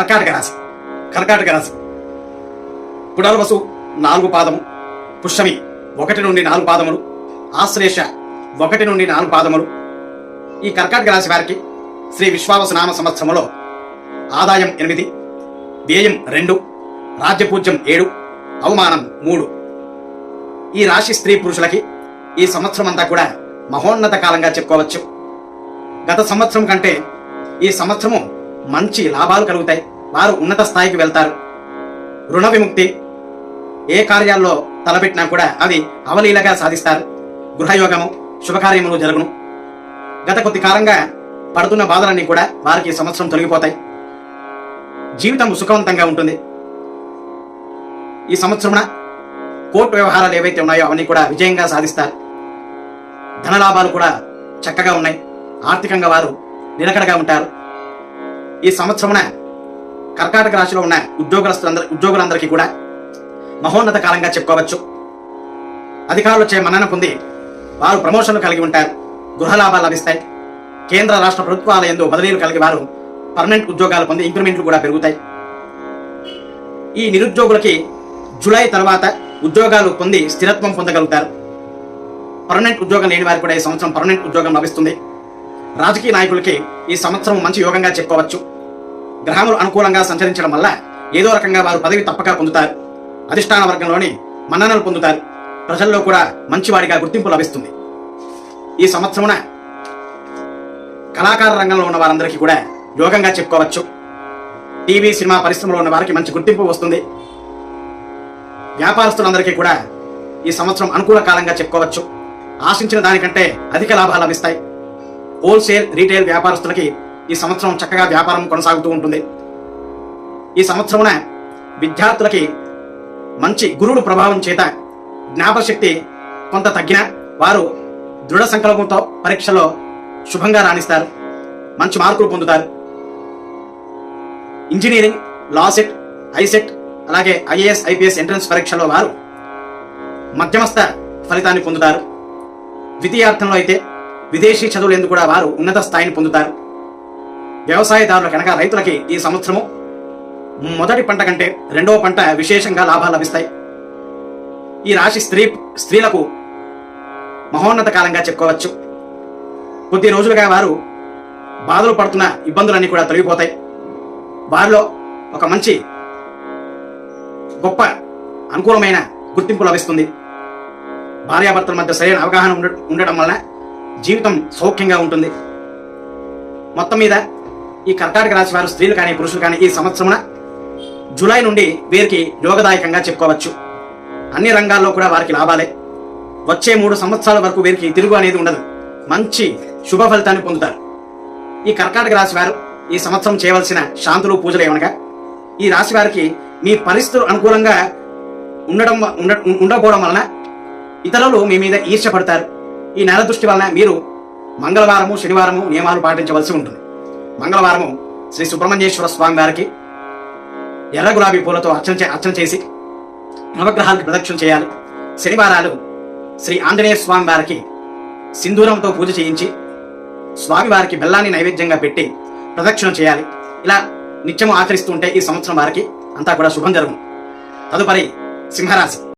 కర్కాటక రాశి. కర్కాటక రాశి. పునర్వసు నాలుగు పాదము పుష్యమి ఒకటి నుండి నాలుగు పాదములు. ఆశ్లేష ఒకటి నుండి నాలుగు పాదములు. ఈ కర్కాటక రాశి వారికి శ్రీ విశ్వావసు నామ సంవత్సరంలో ఆదాయం ఎనిమిది వ్యయం రెండు రాజ్యపూజ్యం ఏడు అవమానం మూడు. ఈ రాశి స్త్రీ పురుషులకి ఈ సంవత్సరం అంతా కూడా మహోన్నత కాలంగా చెప్పుకోవచ్చు. గత సంవత్సరం కంటే ఈ సంవత్సరము మంచి లాభాలు కలుగుతాయి. వారు ఉన్నత స్థాయికి వెళ్తారు. రుణ విముక్తి ఏ కార్యాల్లో తలపెట్టినా కూడా అవి అవలీలగా సాధిస్తారు. గృహయోగము శుభకార్యములు జరుగును. గత కొద్ది కాలంగా పడుతున్న బాధలన్నీ కూడా వారికి ఈ సంవత్సరం తొలగిపోతాయి. జీవితం సుఖవంతంగా ఉంటుంది. ఈ సంవత్సరమున కోర్టు వ్యవహారాలు ఏవైతే ఉన్నాయో అవన్నీ కూడా విజయంగా సాధిస్తారు. ధనలాభాలు కూడా చక్కగా ఉన్నాయి. ఆర్థికంగా వారు నిలకడగా ఉంటారు. ఈ సంవత్సరమున కర్కాటక రాశిలో ఉన్న ఉద్యోగస్తులందరి ఉద్యోగులందరికీ కూడా మహోన్నత కాలంగా చెప్పుకోవచ్చు. అధికారులు చే మన్నన పొంది వారు ప్రమోషన్లు కలిగి ఉంటారు. గృహ లాభాలు లభిస్తాయి. కేంద్ర రాష్ట్ర ప్రభుత్వాల ఎందు బదిలీలు కలిగి వారు పర్మనెంట్ ఉద్యోగాలు పొంది ఇంక్రిమెంట్లు కూడా పెరుగుతాయి. ఈ నిరుద్యోగులకి జూలై తర్వాత ఉద్యోగాలు పొంది స్థిరత్వం పొందగలుగుతారు. పర్మనెంట్ ఉద్యోగం లేని వారికి కూడా ఈ సంవత్సరం పర్మనెంట్ ఉద్యోగం లభిస్తుంది. రాజకీయ నాయకులకి ఈ సంవత్సరం మంచి యోగంగా చెప్పుకోవచ్చు. గ్రహములు అనుకూలంగా సంచరించడం వల్ల ఏదో రకంగా వారు పదవి తప్పక పొందుతారు. అధిష్టాన వర్గంలోని మన్ననలు పొందుతారు. ప్రజల్లో కూడా మంచివాడిగా గుర్తింపు లభిస్తుంది. ఈ సంవత్సరమున కళాకార రంగంలో ఉన్న వారందరికీ కూడా యోగంగా చెప్పుకోవచ్చు. టీవీ సినిమా పరిశ్రమలో ఉన్న వారికి మంచి గుర్తింపు వస్తుంది. వ్యాపారస్తులందరికీ కూడా ఈ సంవత్సరం అనుకూల కాలంగా చెప్పుకోవచ్చు. ఆశించిన దానికంటే అధిక లాభాలు లభిస్తాయి. హోల్సేల్ రీటైల్ వ్యాపారస్తులకి ఈ సంవత్సరం చక్కగా వ్యాపారం కొనసాగుతూ ఉంటుంది. ఈ సంవత్సరమున విద్యార్థులకి మంచి గురువుడు ప్రభావం చేత జ్ఞాపశక్తి కొంత తగ్గిన వారు దృఢ సంకల్పంతో పరీక్షలో శుభంగా రాణిస్తారు. మంచి మార్కులు పొందుతారు. ఇంజనీరింగ్ లాసెట్ ఐసెట్ అలాగే ఐఏఎస్ ఐపీఎస్ ఎంట్రన్స్ పరీక్షలో వారు మధ్యమస్థ ఫలితాన్ని పొందుతారు. ద్వితీయార్థంలో అయితే విదేశీ చదువులు ఎందుకు కూడా వారు ఉన్నత స్థాయిని పొందుతారు? వ్యవసాయదారుల అనగా రైతులకి ఈ సంవత్సరము మొదటి పంట కంటే రెండవ పంట విశేషంగా లాభాలు లభిస్తాయి. ఈ రాశి స్త్రీ స్త్రీలకు మహోన్నత కాలంగా చెప్పుకోవచ్చు. కొద్ది రోజులుగా వారు బాధలు పడుతున్న ఇబ్బందులన్నీ కూడా తొలగిపోతాయి. వారిలో ఒక మంచి గొప్ప అనుకూలమైన గుర్తింపు లభిస్తుంది. భార్యాభర్తల మధ్య సరైన అవగాహన ఉండటం వలన జీవితం సౌఖ్యంగా ఉంటుంది. మొత్తం మీద ఈ కర్కాటక రాశి వారు స్త్రీలు కానీ పురుషులు కానీ ఈ సంవత్సరమున జూలై నుండి వీరికి యోగదాయకంగా చెప్పుకోవచ్చు. అన్ని రంగాల్లో కూడా వారికి లాభాలే. వచ్చే మూడు సంవత్సరాల వరకు వీరికి తిరుగు అనేది ఉండదు. మంచి శుభ ఫలితాన్ని పొందుతారు. ఈ కర్కాటక రాశి వారు ఈ సంవత్సరం చేయవలసిన శాంతులు పూజలు ఏమనగా ఈ రాశి వారికి మీ పరిస్థితులు అనుకూలంగా ఉండడం వ- ఉండకపోవడం వలన ఇతరులు మీ మీద ఈర్ష్యపడతారు. ఈ నెల దృష్టి వలన మీరు మంగళవారము శనివారము నియమాలు పాటించవలసి ఉంటుంది. మంగళవారము శ్రీ సుబ్రహ్మణ్యేశ్వర స్వామి వారికి ఎర్ర గులాబీ పూలతో అర్చన అర్చన చేసి నవగ్రహాలకు ప్రదక్షిణ చేయాలి. శనివారాలు శ్రీ ఆంజనేయ స్వామి వారికి సింధూరంతో పూజ చేయించి స్వామివారికి బెల్లాన్ని నైవేద్యంగా పెట్టి ప్రదక్షిణ చేయాలి. ఇలా నిత్యము ఆచరిస్తుంటే ఈ సంవత్సరం వారికి అంతా కూడా శుభం జరుగును. తదుపరి సింహరాశి.